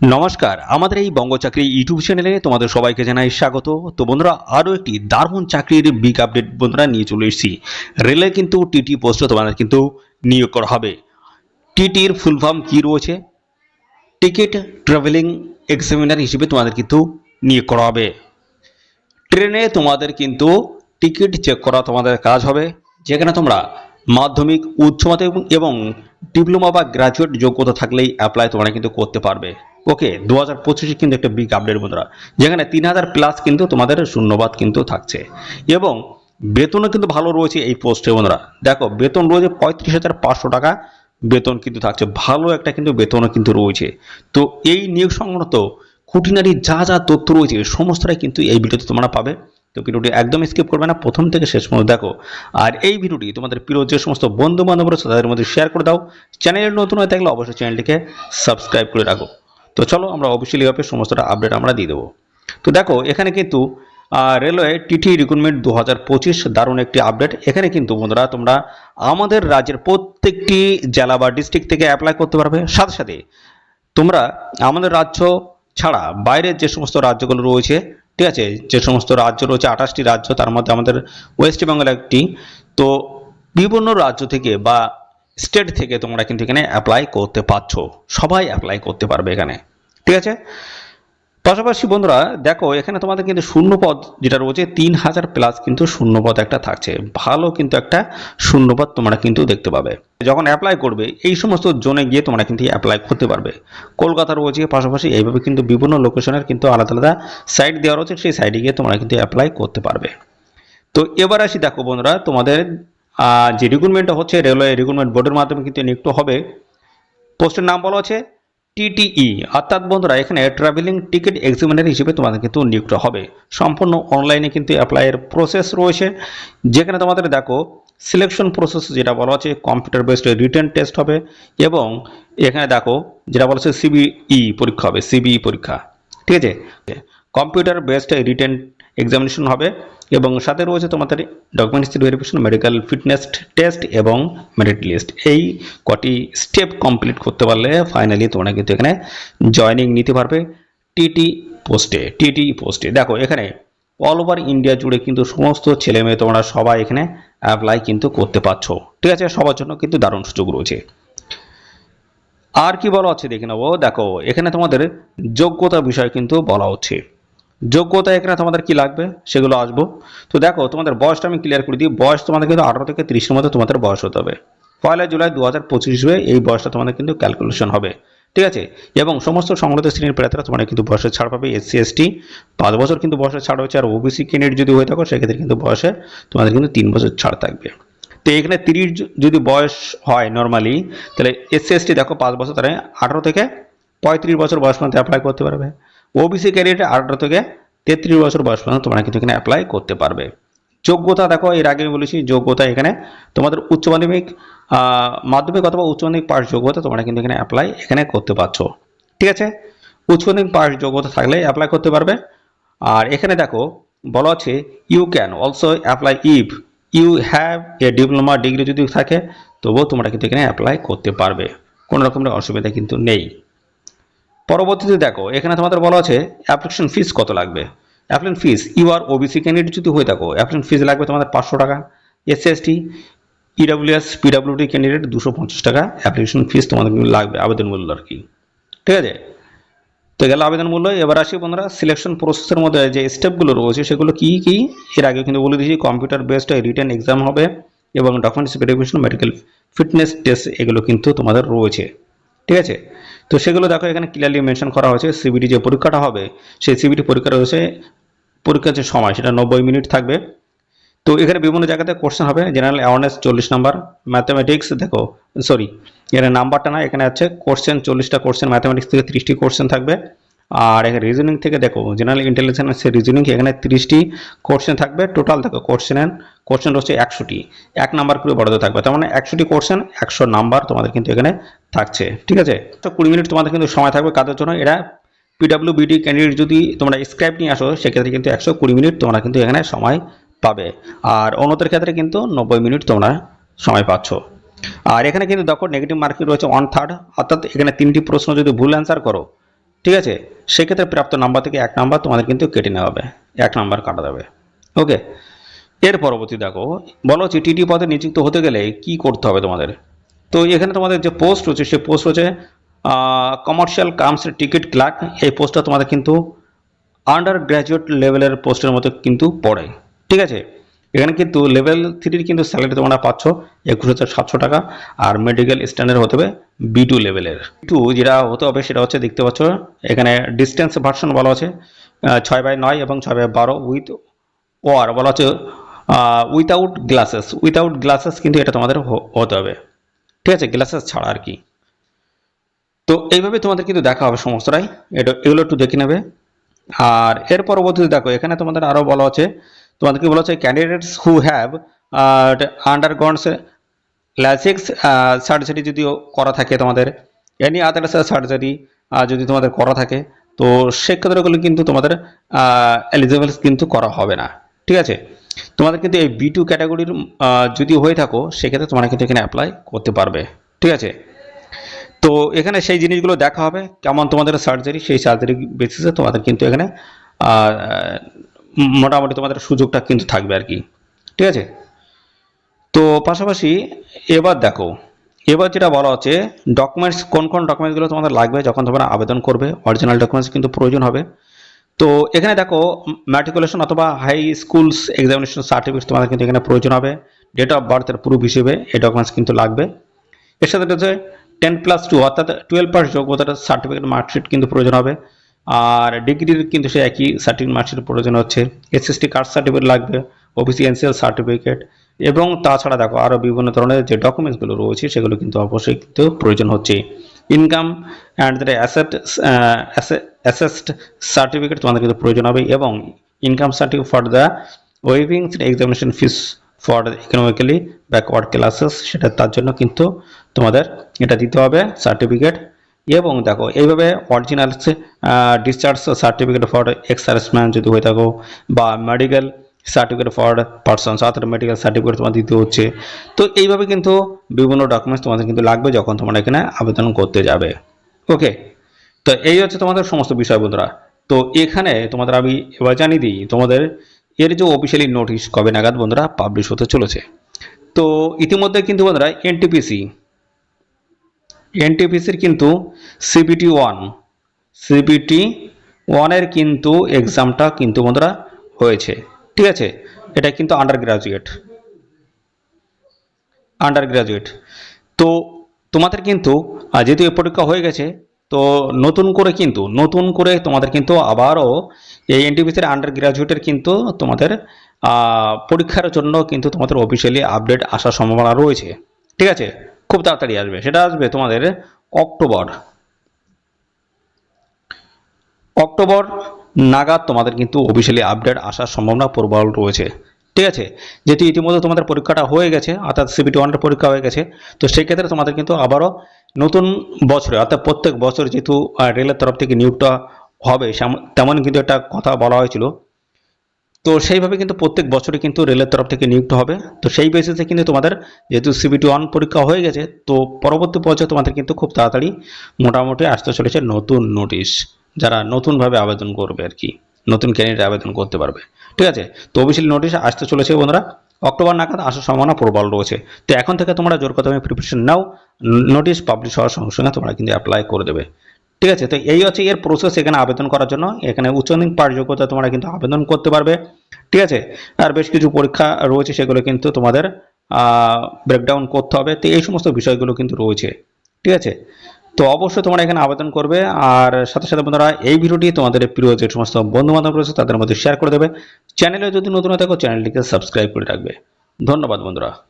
নমস্কার, আমাদের এই বঙ্গ চাকরি ইউটিউব চ্যানেলে তোমাদের সবাইকে জানাই স্বাগত। তো বন্ধুরা, আরও একটি দারুণ চাকরির বিগ আপডেট বন্ধুরা নিয়ে চলে এসেছি। রেলে কিন্তু টিটি পোস্টে তোমাদের কিন্তু নিয়োগ করা হবে। টিটির ফুল ফর্ম কী রয়েছে? টিকিট ট্রাভেলিং এক্সামিনার হিসেবে তোমাদের কিন্তু নিয়োগ করা হবে। ট্রেনে তোমাদের কিন্তু টিকিট চেক করা তোমাদের কাজ হবে। যেখানে তোমরা মাধ্যমিক উচ্চ মাধ্যমিক এবং ডিপ্লোমা বা গ্রাজুয়েট যোগ্যতা থাকলেই অ্যাপ্লাই তোমরা কিন্তু করতে পারবে। ওকে দু হাজার পঁচিশে কিন্তু একটা বিগ আপডেট বন্ধুরা। যেখানে তিন হাজার প্লাস কিন্তু তোমাদের শূন্যবাদ কিন্তু থাকছে। এবং বেতনও কিন্তু ভালো রয়েছে এই পোস্টে বন্ধুরা। দেখো, বেতন রয়েছে পঁয়ত্রিশ হাজার পাঁচশো টাকা, বেতন কিন্তু থাকছে। ভালো একটা কিন্তু বেতনও কিন্তু রয়েছে। তো এই নিয়োগ সংক্রান্ত খুঁটিনাটি যা যা তথ্য রয়েছে সমস্তটাই কিন্তু এই ভিডিওতে তোমরা পাবে। তো ভিডিওটি একদম স্কিপ করবে না? প্রথম থেকে শেষ পর্যন্ত দেখো। আর এই ভিডিওটি তোমাদের প্রিয় যে সমস্ত বন্ধু বান্ধব রয়েছে তাদের মধ্যে শেয়ার করে দাও। চ্যানেলের নতুন হয়ে থাকলে অবশ্যই চ্যানেলটিকে সাবস্ক্রাইব করে রাখো। তো চলো আমরা অফিসিয়ালি ভাবে সমস্তটা আপডেট আমরা দিয়ে দেবো। তো দেখো, এখানে কিন্তু রেলওয়ে টিটি রিক্রুটমেন্ট দু হাজার পঁচিশ দারুণ একটি আপডেট এখানে কিন্তু বন্ধুরা তোমরা আমাদের রাজ্যের প্রত্যেকটি জেলা বা ডিস্ট্রিক্ট থেকে অ্যাপ্লাই করতে পারবে। সাথে সাথে তোমরা আমাদের রাজ্য ছাড়া বাইরের যে সমস্ত রাজ্যগুলো রয়েছে ঠিক আছে, যে সমস্ত রাজ্য রয়েছে, আঠাশটি রাজ্য, তার মধ্যে আমাদের ওয়েস্ট বেঙ্গল একটি। তো বিভিন্ন রাজ্য থেকে বা স্টেট থেকে তোমরা কিন্তু এখানে অ্যাপ্লাই করতে পারছ। সবাই অ্যাপ্লাই করতে পারবে এখানে। ঠিক আছে? পাশাপাশি বন্ধুরা, দেখো, এখানে তোমাদের কিন্তু শূন্যপদ যেটা রয়েছে, তিন হাজার প্লাস কিন্তু শূন্যপদ একটা থাকছে। ভালো কিন্তু একটা শূন্যপদ তোমরা কিন্তু দেখতে পাবে। যখন অ্যাপ্লাই করবে, এই সমস্ত জোনে গিয়ে তোমরা কিন্তু অ্যাপ্লাই করতে পারবে। কলকাতা রয়েছে, পাশাপাশি এইভাবে কিন্তু বিভিন্ন লোকেশনের কিন্তু আলাদা আলাদা সাইট দেওয়া রয়েছে, সেই সাইডে গিয়ে তোমরা কিন্তু অ্যাপ্লাই করতে পারবে। তো এবার আসি, দেখো বন্ধুরা, তোমাদের যে রিক্রুটমেন্টটা হচ্ছে রেলওয়ে রিক্রুটমেন্ট বোর্ডের মাধ্যমে কিন্তু নিযুক্ত হবে। পোস্টের নাম বলা আছে টিটিই। অর্থাৎ বন্ধুরা, এখানে ট্রাভেলিং টিকিট এক্সামিনার হিসেবে তোমাদের কিন্তু নিযুক্ত হবে। সম্পূর্ণ অনলাইনে কিন্তু অ্যাপ্লাইয়ের প্রসেস রয়েছে। যেখানে তোমাদের দেখো সিলেকশন প্রসেস যেটা বলা আছে কম্পিউটার বেসড রিটেন টেস্ট হবে এবং এখানে দেখো, যেটা বলা আছে সিবিই পরীক্ষা হবে সিবিই পরীক্ষা। ঠিক আছে? কম্পিউটার বেসড রিটেন এক্সামিনেশন হবে এবং সাথে রয়েছে তোমাদের documents verification medical fitness test এবং মেরিট লিস্ট এই কটি স্টেপ কমপ্লিট করতে পারলে ফাইনালি তোমরা কিন্তু এখানে জয়নিং নিতে পারবে টিটি পোস্টে টিটি পোস্টে দেখো, এখানে অল ওভার ইন্ডিয়া জুড়ে কিন্তু সমস্ত ছেলে মেয়ে তোমরা সবাই এখানে অ্যাপ্লাই কিন্তু করতে পারছ। ঠিক আছে? সবার জন্য কিন্তু দারুণ সুযোগ রয়েছে। আর কি বলা হচ্ছে দেখে নেব? দেখো, এখানে তোমাদের যোগ্যতা বিষয় কিন্তু বলা হচ্ছে। যোগ্যতা এখানে তোমাদের কি লাগবে? সেগুলো আসব। তো দেখো, তোমাদের বয়সটা আমি ক্লিয়ার করে দিই। বয়স তোমাদের কিন্তু আঠারো থেকে তিরিশের মধ্যে তোমাদের বয়স হতে হবে। পয়লা জুলাই দু হাজার পঁচিশ হয়ে এই বয়সটা তোমাদের কিন্তু ক্যালকুলেশন হবে। ঠিক আছে? এবং সমস্ত সংগত শ্রেণির প্রার্থীরা তোমরা কিন্তু বয়সের ছাড় পাবে। এসসি এসটি পাঁচ বছর কিন্তু বয়সের ছাড় হচ্ছে আর ওবিসি ক্যান্ডিডেট যদি হয়ে থাকো, সেক্ষেত্রে কিন্তু বয়সে তোমাদের কিন্তু তিন বছর ছাড় থাকবে। তো এখানে তিরিশ যদি বয়স হয় নর্মালি তাহলে এসসি এসটি দেখো, পাঁচ বছর, তাহলে আঠারো থেকে পঁয়ত্রিশ বছর বয়স পর্যন্ত অ্যাপ্লাই করতে পারবে। ওবিসি ক্যারিয়ারে আঠারো থেকে তেত্রিশ বছর বয়স পর্যন্ত তোমরা কিন্তু এখানে অ্যাপ্লাই করতে পারবে। যোগ্যতা দেখো, এর আগে আমি বলেছি যোগ্যতা এখানে তোমাদের উচ্চ মাধ্যমিক মাধ্যমিক অথবা উচ্চ মাধ্যমিক পাস যোগ্যতা তোমরা কিন্তু এখানে অ্যাপ্লাই এখানে করতে পারছ। ঠিক আছে? উচ্চ মাধ্যমিক পাস যোগ্যতা থাকলে অ্যাপ্লাই করতে পারবে। আর এখানে দেখো, বলা আছে you can also apply if you have a diploma degree যদি থাকে, তবুও তোমরা কিন্তু এখানে অ্যাপ্লাই করতে পারবে। কোনো রকমের অসুবিধা কিন্তু নেই। পরবর্তীতে দেখো, এখানে তোমাদের বলা আছে অ্যাপ্লিকেশন ফিস কত লাগবে? Application fees you are OBC candidate যদি হয়ে থাকো অ্যাপ্লিকেশন ফিস লাগবে তোমাদের পাঁচশো টাকা। S ST EWS PWD candidate দুশো পঞ্চাশ টাকা। অ্যাপ্লিকেশন ফিস তোমাদের লাগবে, আবেদন মূল্য আর কি। ঠিক আছে? তো গেল আবেদন মূল্য, এবার আসি বন্ধুরা সিলেকশন প্রসেসের মধ্যে যে স্টেপগুলো রয়েছে, সেগুলো কি কি? এর আগে কিন্তু বলে দিয়েছি কম্পিউটার বেসড রিটেন এক্সাম হবে এবং documents verification medical fitness test এগুলো কিন্তু তোমাদের রয়েছে। ঠিক আছে? তো সেগুলো দেখো, এখানে ক্লিয়ারলি মেনশন করা হয়েছে সিবিটি যে পরীক্ষাটা হবে, সেই সিবিটি পরীক্ষা রয়েছে পরীক্ষার যে সময়, সেটা নব্বই মিনিট থাকবে। তো এখানে বিভিন্ন জায়গাতে কোশ্চেন হবে জেনারেল অ্যাওয়ারনেস চল্লিশ নাম্বার ম্যাথামেটিক্স দেখো সরি এখানে নাম্বারটা না, এখানে আছে কোশ্চেন চল্লিশটা কোশ্চেন ম্যাথামেটিক্স থেকে ত্রিশটি কোশ্চেন থাকবে। আর এখানে রিজনিং থেকে দেখো জেনারেল ইন্টেলিজেন্স রিজনিং এখানে তিরিশটি কোশ্চেন থাকবে টোটাল দেখো কোশ্চেনের কোশ্চেন রয়েছে একশোটি। এক নাম্বার করে বড়দের থাকবে, তার মানে একশোটি কোশ্চেন একশো নাম্বার তোমাদের কিন্তু এখানে থাকছে, ঠিক আছে? তো কুড়ি মিনিট তোমাদের কিন্তু সময় থাকবে কাদের জন্য, এরা পিডাব্লিউ বিডি ক্যান্ডিডেট যদি তোমরা স্ক্রাইব নিয়ে আসো, সেক্ষেত্রে কিন্তু একশো কুড়ি মিনিট তোমরা কিন্তু এখানে সময় পাবে। আর অন্যদের ক্ষেত্রে কিন্তু নব্বই মিনিট তোমরা সময় পাচ্ছ। আর এখানে কিন্তু দেখো নেগেটিভ মার্কিং রয়েছে ওয়ান থার্ড অর্থাৎ এখানে তিনটি প্রশ্ন যদি ভুল অ্যান্সার করো ঠিক আছে? সেক্ষেত্রে প্রাপ্ত নাম্বার থেকে এক নাম্বার তোমাদের কিন্তু কেটে নেওয়া হবে। এক নাম্বার কাটা যাবে। ওকে এর পরবর্তী দেখো, বলো হচ্ছে টিটি পদে নিযুক্ত হতে গেলে কি করতে হবে তোমাদের? তো এখানে তোমাদের যে পোস্ট রয়েছে, সেই পোস্ট রয়েছে কমার্শিয়াল কামস টিকিট ক্লার্ক এই পোস্টটা তোমাদের কিন্তু আন্ডার গ্র্যাজুয়েট লেভেলের পোস্টের মতো কিন্তু পড়ে। ঠিক আছে? এখানে কিন্তু লেভেল থ্রির কিন্তু স্যালারি তোমরা পাচ্ছ একুশ হাজার সাতশো টাকা, আর মেডিকেল স্ট্যান্ডার্ড হতে হবে বি টু লেভেলের টু যেটা হতে হবে সেটা হচ্ছে দেখতে পাচ্ছ, এখানে ডিস্টেন্স ভার্সন বলা আছে ছয় বাই নয় এবং ছয় বাই বারো উইথ ওয়ার বলা হচ্ছে উইথাউট গ্লাসেস উইথাউট গ্লাসেস কিন্তু এটা তোমাদের হতে হবে। ঠিক আছে গ্লাসেস ছাড়া আর কি। তো এইভাবে তোমাদের কিন্তু দেখা হবে সমস্তটাই। এটা, এগুলো একটু দেখে নেবে। আর এর পরবর্তীতে দেখো, এখানে তোমাদের আরও বলা আছে তোমাদেরকে বলা হচ্ছে candidates who have undergone LASIK surgery যদি করা থাকে তোমাদের এনি আদার সার্জারি যদি তোমাদের করা থাকে, তো সেক্ষেত্রেগুলো কিন্তু তোমাদের এলিজিবল কিন্তু করা হবে না। ঠিক আছে? তোমাদের কিন্তু এই বি টু ক্যাটাগরির যদি হয়ে থাকো, সেক্ষেত্রে তোমরা কিন্তু এখানে অ্যাপ্লাই করতে পারবে। ঠিক আছে? তো এখানে সেই জিনিসগুলো দেখা হবে, কেমন তোমাদের সার্জারি সেই সার্জারি বেসিসে তোমাদের কিন্তু এখানে মোটামুটি তোমাদের সুযোগটা কিন্তু থাকবে আর কি। ঠিক আছে? তো পাশাপাশি এবার দেখো, এবার যেটা বলা হচ্ছে ডকুমেন্টস কোন কোন ডকুমেন্টসগুলো তোমাদের লাগবে যখন তোমরা আবেদন করবে অরিজিনাল ডকুমেন্টস কিন্তু প্রয়োজন হবে। তো এখানে দেখো ম্যাট্রিকুলেশন অথবা হাই স্কুলস এক্সামিনেশন সার্টিফিকেট তোমাদের কিন্তু এখানে প্রয়োজন হবে। ডেট অফ বার্থের প্রুফ হিসেবে এই ডকুমেন্টস কিন্তু লাগবে। এর সাথে টেন প্লাস টু অর্থাৎ টুয়েলভ পাস যোগ্যতার সার্টিফিকেট মার্কশিট কিন্তু প্রয়োজন হবে। আর ডিগ্রির কিন্তু সে একই সার্টিফিকেট মার্কশিট প্রয়োজন হচ্ছে। এসএসটি কাস্ট সার্টিফিকেট লাগবে ওবিসি এনসিএল সার্টিফিকেট এবং তাছাড়া দেখো আরও বিভিন্ন ধরনের যে ডকুমেন্টসগুলো রয়েছে, সেগুলো কিন্তু অবশ্যই কিন্তু প্রয়োজন হচ্ছে। Income and the asset assessed certificate তোমাদের কিন্তু প্রয়োজন হবে এবং income certificate for the waiving examination fees for economically backward classes সেটা তার জন্য কিন্তু তোমাদের এটা দিতে হবে সার্টিফিকেট এবং দেখো, এইভাবে original discharge certificate for ex যদি হয়ে থাকো বা মেডিকেল সার্টিফিকেট ফর পার্সন অর্থাৎ মেডিকেল সার্টিফিকেট তোমার দিতে হচ্ছে। তো এইভাবে কিন্তু বিভিন্ন ডকুমেন্টস তোমাদের কিন্তু লাগবে যখন তোমরা এখানে আবেদন করতে যাবে। ওকে তো এই হচ্ছে তোমাদের সমস্ত বিষয় বন্ধুরা। তো এখানে তোমাদের আমি এবার জানিয়ে দিই, তোমাদের এর যে অফিসিয়ালি নোটিশ কবে নাগাদ বন্ধুরা পাবলিশ হতে চলেছে। তো ইতিমধ্যে কিন্তু বন্ধুরা এনটিপিসি এনটিপিসির কিন্তু সিবিটি ওয়ান। সিবিটি ওয়ানের কিন্তু এক্সামটা কিন্তু বন্ধুরা হয়েছে। ঠিক আছে? এটা কিন্তু আন্ডার গ্রাজুয়েট আন্ডার গ্রাজুয়েট তো তোমাদের কিন্তু যেহেতু এই পরীক্ষা হয়ে গেছে, তো নতুন করে কিন্তু, নতুন করে তোমাদের কিন্তু আবারও এই এনটিপিসির আন্ডার গ্রাজুয়েটের কিন্তু তোমাদের পরীক্ষার জন্য কিন্তু তোমাদের অফিসিয়ালি আপডেট আসার সম্ভাবনা রয়েছে। ঠিক আছে? খুব তাড়াতাড়ি আসবে। সেটা আসবে তোমাদের অক্টোবর। অক্টোবর নাগাদ তোমাদের কিন্তু অফিসিয়ালি আপডেট আসার সম্ভাবনা প্রবল রয়েছে। ঠিক আছে? যেহেতু ইতিমধ্যে তোমাদের পরীক্ষাটা হয়ে গেছে, অর্থাৎ সিবিটি ওয়ানের পরীক্ষা হয়ে গেছে, তো সেই ক্ষেত্রে তোমাদের কিন্তু আবারও নতুন বছরে, অর্থাৎ প্রত্যেক বছর যেহেতু রেলের তরফ থেকে নিয়োগটা হবে তেমন কিন্তু একটা কথা বলা হয়েছিল। তো সেইভাবে কিন্তু প্রত্যেক বছরে কিন্তু রেলের তরফ থেকে নিযুক্ত হবে। তো সেই বেসিসে কিন্তু তোমাদের যেহেতু সিবিটি ওয়ান পরীক্ষা হয়ে গেছে, তো পরবর্তী পর্যায়ে তোমাদের কিন্তু খুব তাড়াতাড়ি মোটামুটি আসতে চলেছে নতুন নোটিশ যারা নতুনভাবে আবেদন করবে আর কি, নতুন ক্যান্ডিডেট আবেদন করতে পারবে। ঠিক আছে? তো অফিসিয়ালি নোটিশ আসতে চলেছে বন্ধুরা। অক্টোবর নাগাদ আসার সম্ভাবনা প্রবল রয়েছে। তো এখন থেকে তোমরা জোর কদমে প্রিপারেশন নাও নোটিশ পাবলিশ হওয়ার সঙ্গে সঙ্গে তোমরা কিন্তু অ্যাপ্লাই করে দেবে। ঠিক আছে? তো এই হচ্ছে এর প্রসেস এখানে আবেদন করার জন্য। এখানে উচ্চমাধ্যমিক পাঠ যোগ্যতা তোমরা কিন্তু আবেদন করতে পারবে। ঠিক আছে? আর বেশ কিছু পরীক্ষা রয়েছে, সেগুলো কিন্তু তোমাদের ব্রেকডাউন করতে হবে। তো এই সমস্ত বিষয়গুলো কিন্তু রয়েছে। ঠিক আছে? তো অবশ্যই তোমরা এখানে আবেদন করবে। আর সাথে সাথে বন্ধুরা, এই ভিডিওটি তোমাদের প্রিয় যে সমস্ত বন্ধু বান্ধব রয়েছে, তাদের মধ্যে শেয়ার করে দেবে। চ্যানেলে যদি নতুন থাকো চ্যানেলটিকে সাবস্ক্রাইব করে রাখবে। ধন্যবাদ বন্ধুরা।